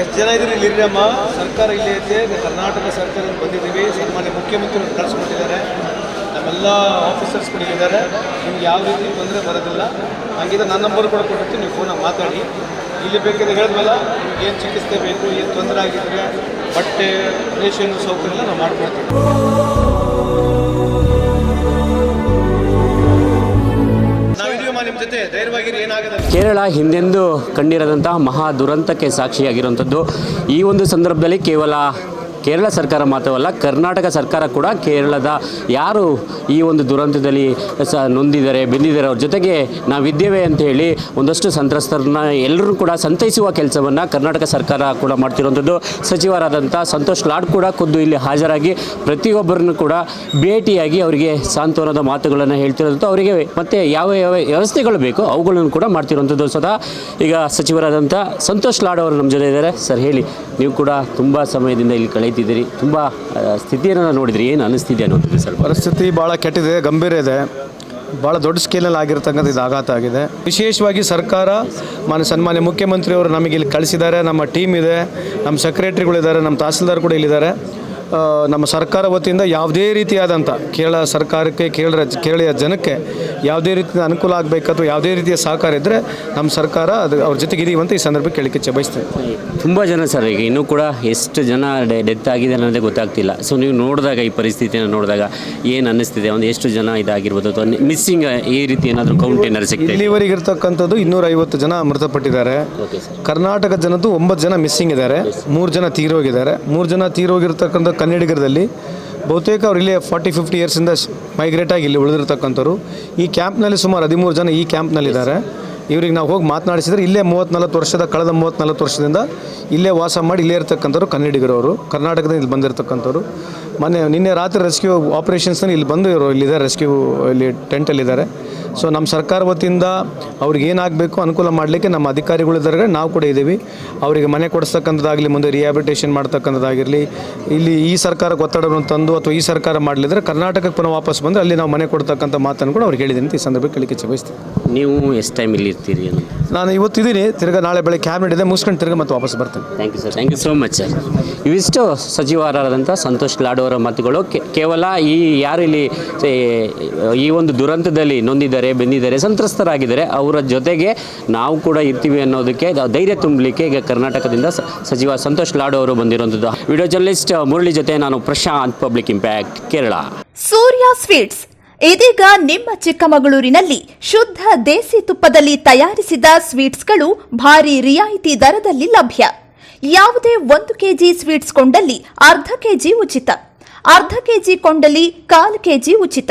ಎಷ್ಟು ಜನ ಇದ್ರಿ ಇಲ್ಲಿರಮ್ಮ? ಸರ್ಕಾರ ಇಲ್ಲಿ ಐತೆ ಕರ್ನಾಟಕ ಸರ್ಕಾರ ಬಂದಿದ್ದೀವಿ. ಸನ್ಮಾನ್ಯ ಮುಖ್ಯಮಂತ್ರಿ ಕಳಿಸ್ಕೊಟ್ಟಿದ್ದಾರೆ ನಮ್ಮೆಲ್ಲ ಆಫೀಸರ್ಸ್ಗಳು ಇಲ್ಲಿದ್ದಾರೆ ನಿಮ್ಗೆ ಯಾವ ರೀತಿ ತೊಂದರೆ ಬರೋದಿಲ್ಲ. ಹಂಗಿದ್ರೆ ನನ್ನ ನಂಬರ್ ಕೂಡ ಕೊಟ್ಟಿರ್ತೀನಿ, ನೀವು ಫೋನಾಗಿ ಮಾತಾಡಿ. ಇಲ್ಲಿ ಬೇಕಿದ್ರೆ ಹೇಳಿದ್ವಲ್ಲ, ನಿಮ್ಗೆ ಏನು ಚಿಕಿತ್ಸೆ ಬೇಕು, ಏನು ತೊಂದರೆ ಆಗಿದ್ರೆ ಬಟ್ಟೆ, ರೇಷನ್ ಸೌಕರ್ಯ ನಾವು ಮಾಡ್ಕೊಡ್ತೀವಿ. ಹಿಂದೆಂದೂ ಕಂಡಿರದಂತಹ ಮಹಾ ದುರಂತಕ್ಕೆ ಸಾಕ್ಷಿಯಾಗಿರುವಂಥದ್ದು. ಈ ಒಂದು ಸಂದರ್ಭದಲ್ಲಿ ಕೇವಲ ಕೇರಳ ಸರ್ಕಾರ ಮಾತ್ರವಲ್ಲ, ಕರ್ನಾಟಕ ಸರ್ಕಾರ ಕೂಡ ಕೇರಳದ ಯಾರು ಈ ಒಂದು ದುರಂತದಲ್ಲಿ ಸ ನೊಂದಿದ್ದಾರೆ ಬೆಂದಿದ್ದಾರೆ ಅವ್ರ ಜೊತೆಗೆ ನಾವಿದ್ದೇವೆ ಅಂತ ಹೇಳಿ ಒಂದಷ್ಟು ಸಂತ್ರಸ್ತರನ್ನ ಎಲ್ಲರೂ ಕೂಡ ಸಂತೈಸುವ ಕೆಲಸವನ್ನು ಕರ್ನಾಟಕ ಸರ್ಕಾರ ಕೂಡ ಮಾಡ್ತಿರುವಂಥದ್ದು. ಸಚಿವರಾದಂಥ ಸಂತೋಷ್ ಲಾಡ್ ಕೂಡ ಖುದ್ದು ಇಲ್ಲಿ ಹಾಜರಾಗಿ ಪ್ರತಿಯೊಬ್ಬರನ್ನು ಕೂಡ ಭೇಟಿಯಾಗಿ ಅವರಿಗೆ ಸಾಂತ್ವನದ ಮಾತುಗಳನ್ನು ಹೇಳ್ತಿರೋದು ಅವರಿಗೆ ಮತ್ತೆ ಯಾವ ಯಾವ ವ್ಯವಸ್ಥೆಗಳು ಬೇಕು ಅವುಗಳನ್ನು ಕೂಡ ಮಾಡ್ತಿರುವಂಥದ್ದು ಸದಾ. ಈಗ ಸಚಿವರಾದಂಥ ಸಂತೋಷ್ ಲಾಡ್ ಅವರು ನಮ್ಮ ಜೊತೆ ಇದ್ದಾರೆ. ಸರ್ ಹೇಳಿ, ನೀವು ಕೂಡ ತುಂಬ ಸಮಯದಿಂದ ಇಲ್ಲಿ ಕಳೀತಿದ್ದೀರಿ ತುಂಬ ಸ್ಥಿತಿಯನ್ನ ನೋಡಿದ್ರಿ. ಏನು ಅನಿಸ್ತಿದೆ ಅನ್ನೋದು ಸರ್ ಪರಿಸ್ಥಿತಿ ಭಾಳ ಕೆಟ್ಟಿದೆ, ಗಂಭೀರ ಇದೆ. ಭಾಳ ದೊಡ್ಡ ಸ್ಕೇಲಲ್ಲಿ ಆಗಿರ್ತಕ್ಕಂಥ ಇದು ಆಘಾತ ಆಗಿದೆ. ವಿಶೇಷವಾಗಿ ಸರ್ಕಾರ, ಮಾನ್ಯ ಸನ್ಮಾನ್ಯ ಮುಖ್ಯಮಂತ್ರಿಯವರು ನಮಗೆ ಇಲ್ಲಿ ಕಳಿಸಿದ್ದಾರೆ. ನಮ್ಮ ಟೀಮ್ ಇದೆ, ನಮ್ಮ ಸೆಕ್ರೆಟ್ರಿಗಳಿದ್ದಾರೆ ನಮ್ಮ ತಹಸೀಲ್ದಾರ್ ಕೂಡ ಇಲ್ಲಿದ್ದಾರೆ. ನಮ್ಮ ಸರ್ಕಾರ ವತಿಯಿಂದ ಯಾವುದೇ ರೀತಿಯಾದಂಥ ಕೇರಳ ಸರ್ಕಾರಕ್ಕೆ ಕೇರಳ ಕೇರಳೀಯ ಜನಕ್ಕೆ ಯಾವುದೇ ರೀತಿಯ ಅನುಕೂಲ ಆಗಬೇಕು ಅಥವಾ ಯಾವುದೇ ರೀತಿಯ ಸಹಕಾರ ಇದ್ದರೆ ನಮ್ಮ ಸರ್ಕಾರ ಅದು ಅವ್ರ ಜೊತೆಗೆ ಅಂತ ಈ ಸಂದರ್ಭಕ್ಕೆ ಕೇಳಿಕೆ ಇಚ್ಛೆ ಬಯಸ್ತೇನೆ ತುಂಬ ಜನ ಸರ್ ಈಗ ಇನ್ನೂ ಕೂಡ ಎಷ್ಟು ಜನ ಡೆತ್ ಆಗಿದೆ ಅನ್ನೋದೇ ಗೊತ್ತಾಗ್ತಿಲ್ಲ. ಸೊ ನೀವು ನೋಡಿದಾಗ ಈ ಪರಿಸ್ಥಿತಿಯನ್ನು ನೋಡಿದಾಗ ಏನು ಅನ್ನಿಸ್ತಿದೆ? ಒಂದು ಎಷ್ಟು ಜನ ಇದಾಗಿರ್ಬೋದು? ಅಥವಾ ಮಿಸ್ಸಿಂಗ್ ಈ ರೀತಿ ಏನಾದರೂ ಕೌಂಟ್ ಏನಾದ್ರು ಸಿಗ್ತದೆ ಇಲ್ಲಿವರೆಗೆ ಇರ್ತಕ್ಕಂಥದ್ದು ಇನ್ನೂರ ಐವತ್ತು ಜನ ಮೃತಪಟ್ಟಿದ್ದಾರೆ. ಕರ್ನಾಟಕ ಜನದ್ದು ಒಂಬತ್ತು ಜನ ಮಿಸ್ಸಿಂಗ್ ಇದ್ದಾರೆ. ಮೂರು ಜನ ತೀರೋಗಿದ್ದಾರೆ. ಮೂರು ಜನ ತೀರೋಗಿರ್ತಕ್ಕಂಥ ಕನ್ನಡಿಗರದಲ್ಲಿ ಬಹುತೇಕ ಅವ್ರು ಇಲ್ಲೇ ಫಾರ್ಟಿ, ಫಿಫ್ಟಿ ಇಯರ್ಸಿಂದ ಮೈಗ್ರೇಟ್ ಆಗಿ ಇಲ್ಲಿ ಉಳಿದಿರ್ತಕ್ಕಂಥವ್ರು. ಈ ಕ್ಯಾಂಪ್ನಲ್ಲಿ ಸುಮಾರು ಹದಿಮೂರು ಜನ ಈ ಕ್ಯಾಂಪ್ನಲ್ಲಿದ್ದಾರೆ ಇವ್ರಿಗೆ ನಾವು ಹೋಗಿ ಮಾತನಾಡಿಸಿದ್ರೆ ಇಲ್ಲೇ ಮೂವತ್ತು ನಲ್ವತ್ತು ವರ್ಷದ, ಕಳೆದ ಮೂವತ್ತ್ನಾಲ್ಕು ವರ್ಷದಿಂದ ಇಲ್ಲೇ ವಾಸ ಮಾಡಿ ಇಲ್ಲೇ ಇರ್ತಕ್ಕಂಥವ್ರು ಕನ್ನಡಿಗರು ಅವರು ಕರ್ನಾಟಕದಿಂದ ಇಲ್ಲಿ ಬಂದಿರತಕ್ಕಂಥವ್ರು. ಮೊನ್ನೆ, ನಿನ್ನೆ ರಾತ್ರಿ ರೆಸ್ಕ್ಯೂ ಆಪ್ರೇಷನ್ಸ್ನ ಇಲ್ಲಿ ಬಂದು ಇವರು ಇಲ್ಲಿದ್ದಾರೆ ರೆಸ್ಕ್ಯೂ ಇಲ್ಲಿ ಟೆಂಟಲ್ಲಿದ್ದಾರೆ ಸೊ ನಮ್ಮ ಸರ್ಕಾರ ವತಿಯಿಂದ ಅವ್ರಿಗೆ ಏನಾಗಬೇಕು ಅನುಕೂಲ ಮಾಡಲಿಕ್ಕೆ ನಮ್ಮ ಅಧಿಕಾರಿಗಳಿದ್ದಾರೆ ನಾವು ಕೂಡ ಇದ್ದೀವಿ. ಅವರಿಗೆ ಮನೆ ಕೊಡಿಸ್ತಕ್ಕಂಥದ್ದಾಗಲಿ ಮುಂದೆ ರಿಹ್ಯಾಬಿಟೇಷನ್ ಮಾಡ್ತಕ್ಕಂಥದ್ದಾಗಿರಲಿ ಇಲ್ಲಿ ಈ ಸರ್ಕಾರ ಒತ್ತಡವನ್ನು ತಂದು ಅಥವಾ ಈ ಸರ್ಕಾರ ಮಾಡಲಿದ್ರೆ ಕರ್ನಾಟಕಕ್ಕೆ ಪುನಃ ವಾಪಸ್ ಬಂದರೆ ಅಲ್ಲಿ ನಾವು ಮನೆ ಕೊಡ್ತಕ್ಕಂಥ ಮಾತನ್ನು ಕೂಡ ಅವ್ರಿಗೆ ಹೇಳಿದ್ದೀನಿ. ಈ ಸಂದರ್ಭಕ್ಕೆ ಕೇಳಿಕೆ ಬಯಸ್ತೀವಿ ನೀವು ಎಷ್ಟು ಟೈಮ್ ಇಲ್ಲಿ ಇರ್ತೀರಿ ನಾನು ಇವತ್ತಿದ್ದೀನಿ ತಿರ್ಗಾ ನಾಳೆ ಬೆಳಗ್ಗೆ ಕ್ಯಾಬಿನೆಟ್ ಇದೆ. ಮುಗಿಸ್ಕೊಂಡು ತಿರ್ಗಾ ಮತ್ತೆ ವಾಪಸ್ ಬರ್ತೇನೆ. Thank you sir thank you so much sir ಇವಿಷ್ಟು ಸಚಿವರಾದಂಥ ಸಂತೋಷ್ ಲಾಡ್ ಅವರ ಮಾತುಗಳು ಕೇವಲ ಈ ಯಾರಿಲ್ಲಿ ಇಲ್ಲಿ ಈ ಒಂದು ದುರಂತದಲ್ಲಿ ನೊಂದಿದ್ದಾರೆ ಬೆಂದಿದ್ದಾರೆ ಸಂತ್ರಸ್ತರಾಗಿದ್ದಾರೆ. ಅವರ ಜೊತೆಗೆ ನಾವು ಕೂಡ ಇರ್ತೀವಿ ಅನ್ನೋದಕ್ಕೆ ಧೈರ್ಯ ತುಂಬಲಿಕ್ಕೆ ಈಗ ಕರ್ನಾಟಕದಿಂದ ಸಚಿವ ಸಂತೋಷ್ ಲಾಡು ಅವರು ಬಂದಿರುವಂಥದ್ದು. ವಿಡಿಯೋ ಜರ್ನಲಿಸ್ಟ್ ಮುರಳಿ ಜೊತೆ ನಾನು Prashanth, public impact, Kerala. Surya sweets. ಇದೀಗ ನಿಮ್ಮ ಚಿಕ್ಕಮಗಳೂರಿನಲ್ಲಿ ಶುದ್ಧ ದೇಸಿ ತುಪ್ಪದಲ್ಲಿ ತಯಾರಿಸಿದ ಸ್ವೀಟ್ಸ್ಗಳು ಭಾರಿ ರಿಯಾಯಿತಿ ದರದಲ್ಲಿ ಲಭ್ಯ. ಯಾವುದೇ ಒಂದು ಕೆಜಿ ಸ್ವೀಟ್ಸ್ ಕೊಂಡಲ್ಲಿ ಅರ್ಧ ಕೆಜಿ ಉಚಿತ. ಅರ್ಧ ಕೆಜಿ ಕೊಂಡಲ್ಲಿ ಕಾಲು ಕೆಜಿ ಉಚಿತ.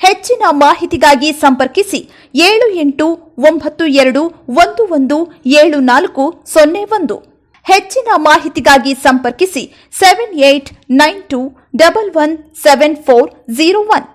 ಹೆಚ್ಚಿನ ಮಾಹಿತಿಗಾಗಿ ಸಂಪರ್ಕಿಸಿ ಏಳು ಎಂಟು ಒಂಬತ್ತು ಎರಡು ಒಂದು ಒಂದು ಏಳು ನಾಲ್ಕು ಸೊನ್ನೆ ಒಂದು. ಹೆಚ್ಚಿನ ಮಾಹಿತಿಗಾಗಿ ಸಂಪರ್ಕಿಸಿ seven eight nine two double one seven four zero one